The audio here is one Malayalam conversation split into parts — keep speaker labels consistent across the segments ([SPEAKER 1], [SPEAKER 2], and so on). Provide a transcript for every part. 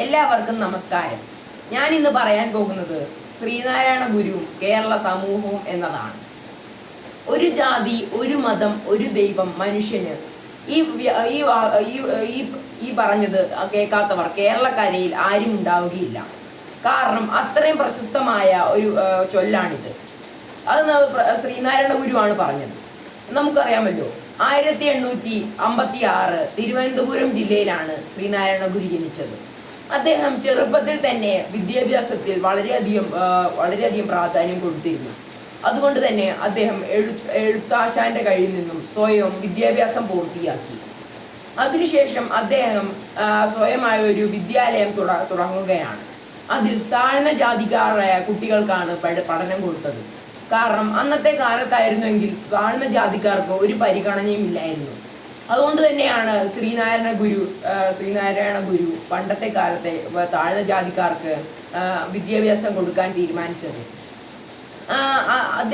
[SPEAKER 1] എല്ലാവർക്കും നമസ്കാരം. ഞാൻ ഇന്ന് പറയാൻ പോകുന്നത് ശ്രീനാരായണ ഗുരു കേരള സമൂഹവും എന്നതാണ്. ഒരു ജാതി ഒരു മതം ഒരു ദൈവം മനുഷ്യന് ഈ ഈ ഈ- പറഞ്ഞത് കേൾക്കാത്തവർ കേരളക്കരയിൽ ആരും ഉണ്ടാവുകയില്ല. കാരണം അത്രയും പ്രശസ്തമായ ഒരു ചൊല്ലാണിത്. അത് ശ്രീനാരായണ ഗുരുവാണ് പറഞ്ഞത്. നമുക്കറിയാമല്ലോ ആയിരത്തി എണ്ണൂറ്റി അമ്പത്തി ആറ് തിരുവനന്തപുരം ജില്ലയിലാണ് ശ്രീനാരായണ ഗുരു ജനിച്ചത്. അദ്ദേഹം ചെറുപ്പത്തിൽ തന്നെ വിദ്യാഭ്യാസത്തിൽ വളരെയധികം വളരെയധികം പ്രാധാന്യം കൊടുത്തിരുന്നു. അതുകൊണ്ട് തന്നെ അദ്ദേഹം എഴു എഴുത്താശാന്റെ കയ്യിൽ നിന്നും സ്വയം വിദ്യാഭ്യാസം പൂർത്തിയാക്കി. അതിനുശേഷം അദ്ദേഹം സ്വയമായ ഒരു വിദ്യാലയം തുട- തുടങ്ങുകയാണ്. അതിൽ താഴ്ന്ന ജാതിക്കാരായ കുട്ടികൾക്കാണ് പഠ- പഠനം കൊടുത്തത്. കാരണം അന്നത്തെ കാലത്തായിരുന്നുവെങ്കിൽ താഴ്ന്ന ജാതിക്കാർക്ക് ഒരു പരിഗണനയും ഇല്ലായിരുന്നു. അതുകൊണ്ട് തന്നെയാണ് ശ്രീനാരായണ ഗുരു ശ്രീനാരായണ ഗുരു പണ്ടത്തെ കാലത്തെ താഴ്ന്ന ജാതിക്കാർക്ക് വിദ്യാഭ്യാസം കൊടുക്കാൻ തീരുമാനിച്ചത്.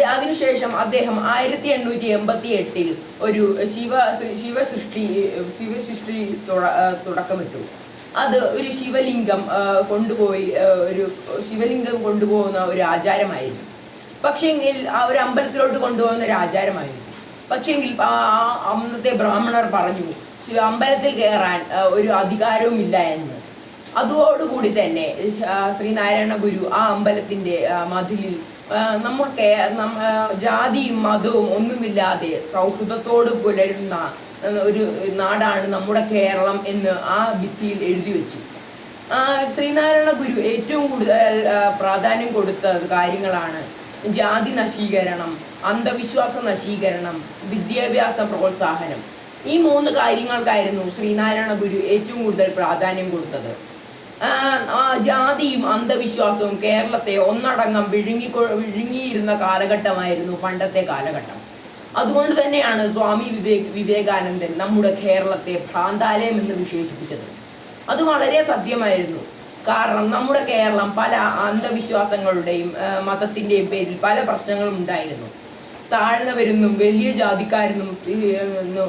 [SPEAKER 1] അതിനുശേഷം അദ്ദേഹം ആയിരത്തി എണ്ണൂറ്റി എൺപത്തി എട്ടിൽ ഒരു ശിവ ശിവസൃഷ്ടി ശിവസൃഷ്ടി തുട- തുടക്കമിട്ടു. അത് ഒരു ശിവലിംഗം കൊണ്ടുപോയി ഒരു ശിവലിംഗം കൊണ്ടുപോകുന്ന ഒരു ആചാരമായിരുന്നു. പക്ഷേങ്കിൽ ആ ഒരു അമ്പലത്തിലോട്ട് കൊണ്ടുപോകുന്ന ഒരു ആചാരമായിരുന്നു. പക്ഷേങ്കിൽ ആ അന്നത്തെ ബ്രാഹ്മണർ പറഞ്ഞു അമ്പലത്തിൽ കയറാൻ ഒരു അധികാരവും ഇല്ല എന്ന്. അതോടുകൂടി തന്നെ ശ്രീനാരായണ ഗുരു ആ അമ്പലത്തിന്റെ ആ, മതിലിൽ നമ്മൾക്ക് നമ്മ ജാതിയും മതവും ഒന്നുമില്ലാതെ സൗഹൃദത്തോട് പുലരുന്ന ഒരു നാടാണ് നമ്മുടെ കേരളം എന്ന് ആ ഭിത്തിയിൽ എഴുതി വെച്ചു. ശ്രീനാരായണ ഗുരു ഏറ്റവും കൂടുതൽ പ്രാധാന്യം കൊടുത്ത കാര്യങ്ങളാണ് ജാതി നശീകരണം അന്ധവിശ്വാസ നശീകരണം വിദ്യാഭ്യാസ പ്രോത്സാഹനം. ഈ മൂന്ന് കാര്യങ്ങൾക്കായിരുന്നു ശ്രീനാരായണ ഗുരു ഏറ്റവും കൂടുതൽ പ്രാധാന്യം കൊടുത്തത്. ജാതിയും അന്ധവിശ്വാസവും കേരളത്തെ ഒന്നടങ്കം വിഴുങ്ങി വിഴുങ്ങിയിരുന്ന കാലഘട്ടമായിരുന്നു പണ്ടത്തെ കാലഘട്ടം. അതുകൊണ്ട് തന്നെയാണ് സ്വാമി വിവേക് വിവേകാനന്ദൻ നമ്മുടെ കേരളത്തെ ഭ്രാന്താലയം എന്ന് വിശേഷിപ്പിച്ചത്. അത് വളരെ സത്യമായിരുന്നു. കാരണം നമ്മുടെ കേരളം പല അന്ധവിശ്വാസങ്ങളുടെയും മതത്തിന്റെയും പേരിൽ പല പ്രശ്നങ്ങളും ഉണ്ടായിരുന്നു. താഴ്ന്നവരെന്നും വലിയ ജാതിക്കാരെന്നും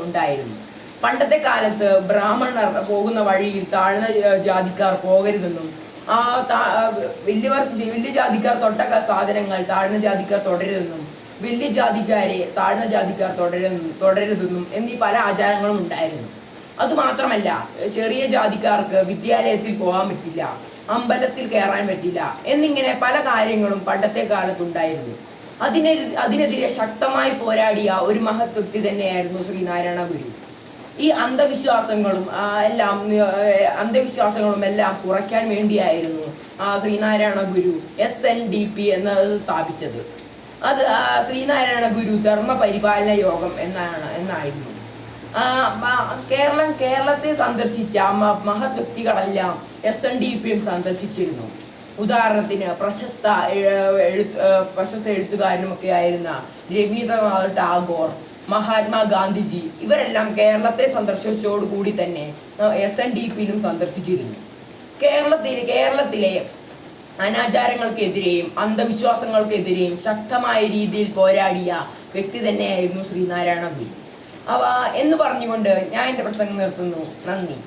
[SPEAKER 1] ഉണ്ടായിരുന്നു. പണ്ടത്തെ കാലത്ത് ബ്രാഹ്മണർ പോകുന്ന വഴിയിൽ താഴ്ന്ന ജാതിക്കാർ പോകരുതെന്നും ആ വലിയവർ വലിയ ജാതിക്കാർ തൊട്ട സാധനങ്ങൾ താഴ്ന്ന ജാതിക്കാർ തുടരുതെന്നും വലിയ ജാതിക്കാരെ താഴ്ന്ന ജാതിക്കാർ തുടരുന്നു തുടരുതെന്നും എന്നീ പല ആചാരങ്ങളും ഉണ്ടായിരുന്നു. അതുമാത്രമല്ല ചെറിയ ജാതിക്കാർക്ക് വിദ്യാലയത്തിൽ പോകാൻ പറ്റില്ല അമ്പലത്തിൽ കയറാൻ പറ്റില്ല എന്നിങ്ങനെ പല കാര്യങ്ങളും പണ്ടത്തെ കാലത്തുണ്ടായിരുന്നു അതിനെ അതിനെതിരെ ശക്തമായി പോരാടിയ ഒരു മഹത് വ്യക്തി തന്നെയായിരുന്നു ശ്രീനാരായണ ഗുരു. ഈ അന്ധവിശ്വാസങ്ങളും എല്ലാം അന്ധവിശ്വാസങ്ങളും എല്ലാം കുറയ്ക്കാൻ വേണ്ടിയായിരുന്നു Sree Narayana Guru S N D P എന്നത് സ്ഥാപിച്ചത്. അത് ശ്രീനാരായണ ഗുരു ധർമ്മ പരിപാലന യോഗം എന്നാണ് എന്നായിരുന്നു. കേരളം കേരളത്തെ സന്ദർശിച്ച മഹത് വ്യക്തികളെല്ലാം എസ് എൻ ഡി പിയും സന്ദർശിച്ചിരുന്നു. ഉദാഹരണത്തിന് പ്രശസ്ത പ്രശസ്ത എഴുത്തുകാരനുമൊക്കെ ആയിരുന്ന രവീന്ദ്രനാഥ് ടാഗോർ മഹാത്മാ ഗാന്ധിജി ഇവരെല്ലാം കേരളത്തെ സന്ദർശിച്ചതോടുകൂടി തന്നെ എസ് എൻ ഡി പിയിലും സന്ദർശിച്ചിരുന്നു. കേരളത്തിൽ കേരളത്തിലെ അനാചാരങ്ങൾക്കെതിരെയും അന്ധവിശ്വാസങ്ങൾക്കെതിരെയും ശക്തമായ രീതിയിൽ പോരാടിയ വ്യക്തി തന്നെയായിരുന്നു ശ്രീനാരായണ ഗുരു. എന്ന് പറഞ്ഞുകൊണ്ട് ഞാൻ എന്റെ പ്രസംഗം നിർത്തുന്നു. നന്ദി.